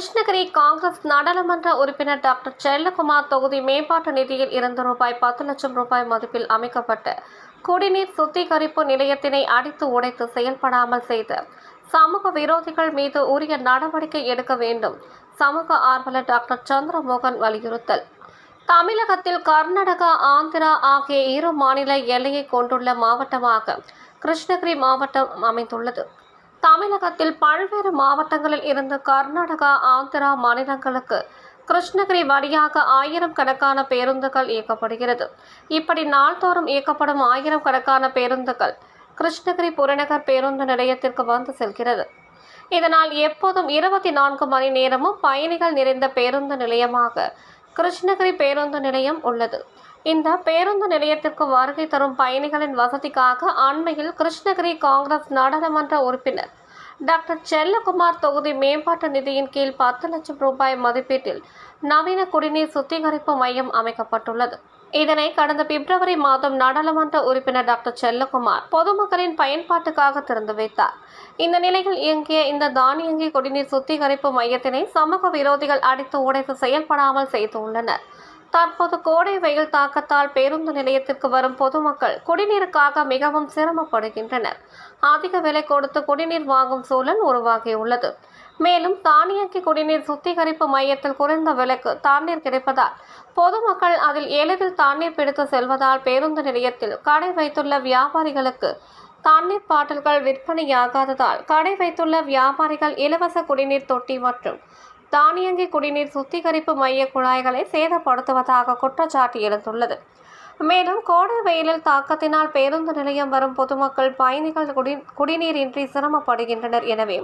கிருஷ்ணகிரி காங்கிரஸ் நாடாளுமன்ற உறுப்பினர் டாக்டர் செல்லகுமார் தொகுதி மேம்பாட்டு நிதியில் இருந்து ரூபாய் பத்து லட்சம் ரூபாய் மதிப்பில் அமைக்கப்பட்ட குடிநீர் சுத்திகரிப்பு நிலையத்தினை அடித்து உடைத்து செயல்படாமல் செய்த சமூக விரோதிகள் மீது உரிய நடவடிக்கை எடுக்க வேண்டும் சமூக ஆர்வலர் டாக்டர் சந்திரமோகன் வலியுறுத்தல். தமிழகத்தில் கர்நாடகா ஆந்திரா ஆகிய இரு மாநில எல்லையை கொண்டுள்ள மாவட்டமாக கிருஷ்ணகிரி மாவட்டம் அமைந்துள்ளது. தமிழகத்தில் பல்வேறு மாவட்டங்களில் இருந்து கர்நாடகா ஆந்திரா மாநிலங்களுக்கு கிருஷ்ணகிரி வழியாக ஆயிரம் கணக்கான பேருந்துகள் இயக்கப்படுகிறது. இப்படி நாள்தோறும் இயக்கப்படும் ஆயிரம் கணக்கான பேருந்துகள் கிருஷ்ணகிரி புறநகர் பேருந்து நிலையத்திற்கு வந்து செல்கிறது. இதனால் எப்போதும் இருபத்தி நான்கு மணி நேரமும் பயணிகள் நிறைந்த பேருந்து நிலையமாக கிருஷ்ணகிரி பேருந்து நிலையம் உள்ளது. இந்த பேருந்து நிலையத்திற்கு வருகை தரும் பயணிகளின் வசதிக்காக அண்மையில் கிருஷ்ணகிரி காங்கிரஸ் நாடாளுமன்ற உறுப்பினர் டாக்டர் செல்லகுமார் தொகுதி மேம்பாட்டு நிதியின் கீழ் பத்து லட்சம் ரூபாய் மதிப்பீட்டில் நவீன குடிநீர் சுத்திகரிப்பு மையம் அமைக்கப்பட்டுள்ளது. இதனை கடந்த பிப்ரவரி மாதம் நாடாளுமன்ற உறுப்பினர் டாக்டர் செல்லகுமார் பொதுமக்களின் பயன்பாட்டுக்காக திறந்து வைத்தார். இந்த நிலையில் இயங்கிய இந்த தானியங்கி குடிநீர் சுத்திகரிப்பு மையத்தினை சமூக விரோதிகள் அடித்து உடைத்து செயல்படாமல் செய்துள்ளனர் தற்போது கோடை வெயில் தாக்கத்தால் பேருந்து நிலையத்திற்கு வரும் பொதுமக்கள் குடிநீருக்காக மிகவும் சிரமப்படுகின்றனர். அதிக விலை கொடுத்து குடிநீர் வாங்கும் சூழல் உருவாகியுள்ளது. மேலும் தானியங்கி குடிநீர் சுத்திகரிப்பு மையத்தில் குறைந்த விலைக்கு தண்ணீர் கிடைப்பதால் பொதுமக்கள் அதில் எளிதில் தண்ணீர் பிடித்து செல்வதால் பேருந்து நிலையத்தில் கடை வைத்துள்ள வியாபாரிகளுக்கு தண்ணீர் பாட்டில்கள் விற்பனையாகாததால் கடை வைத்துள்ள வியாபாரிகள் இலவச குடிநீர் தொட்டி மற்றும் தானியங்கி குடிநீர் சுத்திகரிப்பு மைய குழாய்களை சேதப்படுத்துவதாக குற்றச்சாட்டு எழுந்துள்ளது. மேலும் கோடை வெயிலில் தாக்கத்தினால் பேருந்து நிலையம் வரும் பொதுமக்கள் பயணிகள் குடி குடிநீரின்றி சிரமப்படுகின்றனர் எனவே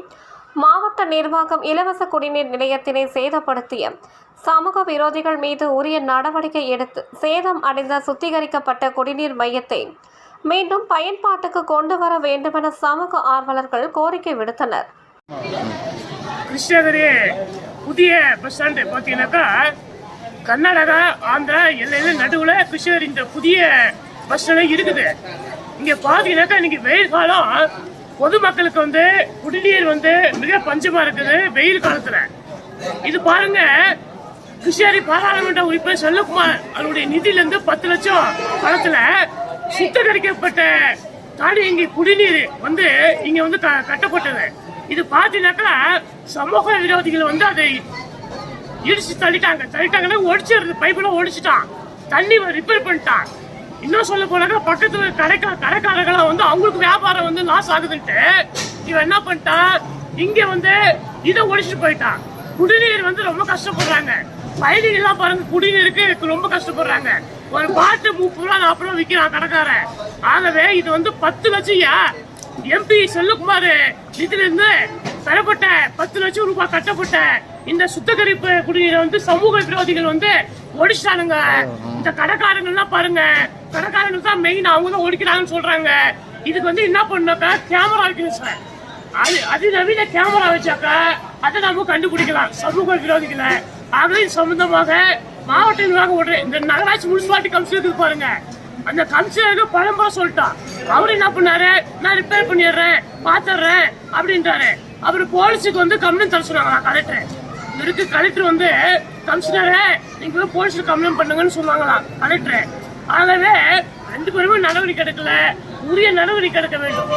மாவட்ட நிர்வாகம் இலவச குடிநீர் நிலையத்தினை சேதப்படுத்திய சமூக விரோதிகள் மீது உரிய நடவடிக்கை எடுத்து சேதம் அடைந்த சுத்திகரிக்கப்பட்ட குடிநீர் மையத்தை மீண்டும் பயன்பாட்டுக்கு கொண்டு வர வேண்டுமென சமூக ஆர்வலர்கள் கோரிக்கை விடுத்தனர். கிருஷ்ணகிரி புதிய பஸ் ஸ்டாண்டு பார்த்தீங்கன்னாக்கா கர்நாடகா ஆந்திரா எல்லையில நடுவில் கிருஷ்ணகிரி இந்த புதிய பஸ் ஸ்டாண்டு இருக்குது. இங்கே பார்த்தீங்கன்னாக்கா இன்னைக்கு வெயில் காலம். பொதுமக்களுக்கு வந்து குடிநீர் வந்து மிக பஞ்சமாக இருக்குது வெயில் காலத்தில். இது பாருங்க கிருஷ்ணகிரி பாராளுமன்ற உறுப்பினர் செல்லகுமார் அவருடைய நிதியிலேருந்து பத்து லட்சம் பணத்துல சுத்தகரிக்கப்பட்ட தானியங்கி குடிநீர் வந்து இங்கே வந்து க- கட்டப்பட்டது. இது பாத்தீங்கன்னாக்கா சமூக விரோதிகள் வந்து அதை இடிச்சு தள்ளிட்டாங்க. தள்ளிட்டாங்கன்னா ஒடிச்சிடுறது பைப்பெல்லாம் ஒடிச்சிட்டான். தண்ணி ரிப்பேர் பண்ணிட்டான். இன்னும் சொல்ல போனாக்கா பக்கத்துல கடைக்கா கடைக்காரங்களாம் வந்து அவங்களுக்கு வியாபாரம் வந்து லாஸ் ஆகுதுன்ட்டு இவன் என்ன பண்ணிட்டான்? இங்க வந்து இதை ஒடிச்சிட்டு போயிட்டான். குடிநீர் வந்து ரொம்ப கஷ்டப்படுறாங்க. பயணிகள்லாம் பாருங்க குடிநீருக்கு ரொம்ப கஷ்டப்படுறாங்க. ஒரு பாட்டு முப்பது ரூபா நாற்பது ரூபா விற்கிறான் கடைக்காரன். ஆகவே இது வந்து பத்து லட்சம் எம்பி செல்லகுமார் நிதியிலிருந்து பெறப்பட்ட பத்து லட்சம் ரூபாய் கட்டப்பட்ட இந்த சுத்தகரிப்பு குடிநீரை வந்து சமூக விரோதிகள் வந்து ஒடிச்சிட்டானுங்க இந்த கடைக்காரங்கள்லாம் பாருங்க. கடைக்காரங்க தான் மெயின் அவங்க தான் ஒடிக்கிறாங்கன்னு சொல்றாங்க. இதுக்கு வந்து என்ன பண்ணாக்கா கேமரா வைக்கணும் சார் அது அதிநவீன கேமரா வச்சாக்கா அதை நம்ம கண்டுபிடிக்கலாம். சமூக விரோதிகளை. ஆகவே சம்பந்தமாக மாவட்ட நிர்வாகம் இந்த நகராட்சி முனிசிபாலிட்டி கவுன்சிலுக்கு பாருங்க. அந்த கமிஷனருக்கு பழம்பா சொல்லிட்டான். அவரு என்ன பண்ணாரு? நான் ரிப்பேர் பண்ணிடுறேன் பாத்துறேன் அப்படின்றாரு. அவர் போலீஸுக்கு வந்து கம்ப்ளைண்ட் தர சொன்னாங்களா கலெக்டர் இவருக்கு கலெக்டர் வந்து கமிஷனரே நீங்க போய் போலீஸுக்கு கம்ப்ளைண்ட் பண்ணுங்கன்னு சொன்னாங்களாம் கலெக்டர் ஆகவே ரெண்டு பேருமே நடவடிக்கை எடுக்கல. உரிய நடவடிக்கை எடுக்க வேண்டும்.